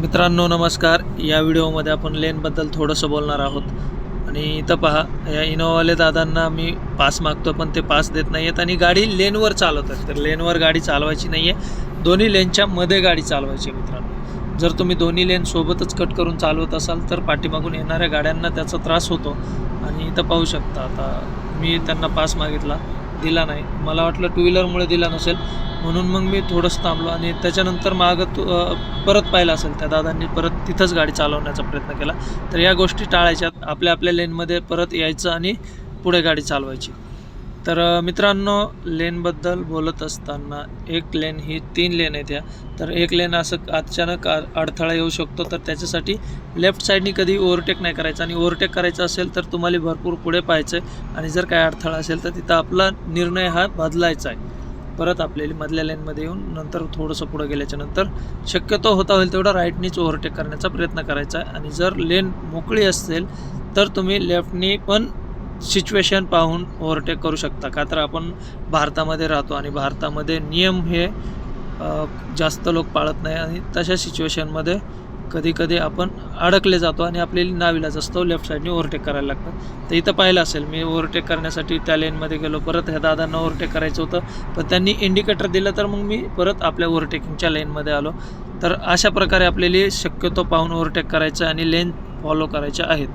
मित्रांनो नमस्कार. या व्हिडिओमध्ये आपण लेनबद्दल थोडंसं बोलणार आहोत. आणि इथं पहा या इनोवाले दादांना मी पास मागतो पण ते पास देत नाही आहेत आणि गाडी लेनवर चालवतात तर लेनवर गाडी चालवायची नाही आहे दोन्ही लेनच्या मध्ये गाडी चालवायची आहे मित्रांनो. जर तुम्ही दोन्ही लेन सोबतच कट करून चालवत असाल तर पाठीमागून येणाऱ्या गाड्यांना त्याचा त्रास होतो. आणि इथं पाहू शकता आता मी त्यांना पास मागितला दिला नाही. मला वाटलं टू व्हीलरमुळे दिला नसेल म्हणून मग मी थोडंसं थांबलो आणि त्याच्यानंतर मागं तू परत पाहिलं असेल त्या दादांनी परत तिथंच गाडी चालवण्याचा प्रयत्न केला तर या गोष्टी टाळायच्या आपल्या आपल्या लेनमध्ये परत यायचं आणि पुढे गाडी चालवायची. तर मित्रांनो लेनबद्दल बोलत असताना एक लेन ही तीन लेन आहेत या तर एक लेन असं अचानक अडथळा येऊ शकतो तर त्याच्यासाठी लेफ्ट साईडनी कधी ओव्हरटेक नाही करायचं आणि ओव्हरटेक करायचं असेल तर तुम्हाला भरपूर पुढे पाहायचं आहे आणि जर काय अडथळा असेल तर तिथं आपला निर्णय हा बदलायचा आहे. परत आपल्याला मधल्या लेनमध्ये येऊन नंतर थोडंसं पुढं गेल्याच्यानंतर शक्यतो होता होईल तेवढा राईटनीच ओव्हरटेक करण्याचा प्रयत्न करायचा आहे. आणि जर लेन मोकळी असेल तर तुम्ही लेफ्टनी पण सिच्युएशन पाहून ओव्हरटेक करू शकता. का तर आपण भारतामध्ये राहतो आणि भारतामध्ये नियम हे जास्त लोक पाळत नाही आणि तशा सिच्युएशनमध्ये कधी कधी आपण अडकले जातो आणि आपल्याला नाविलाच असतो लेफ्ट साईडने ओव्हरटेक करायला लागतं. तर इथं पाहिलं असेल मी ओव्हरटेक करण्यासाठी त्या लेनमध्ये गेलो परत ह्या दादांना ओव्हरटेक करायचं होतं. पण त्यांनी इंडिकेटर दिलं तर मग मी परत आपल्या ओव्हरटेकिंगच्या लेनमध्ये आलो. तर अशा प्रकारे आपल्याला शक्यतो पाहून ओव्हरटेक करायचं आणि लेन फॉलो करायच्या आहेत.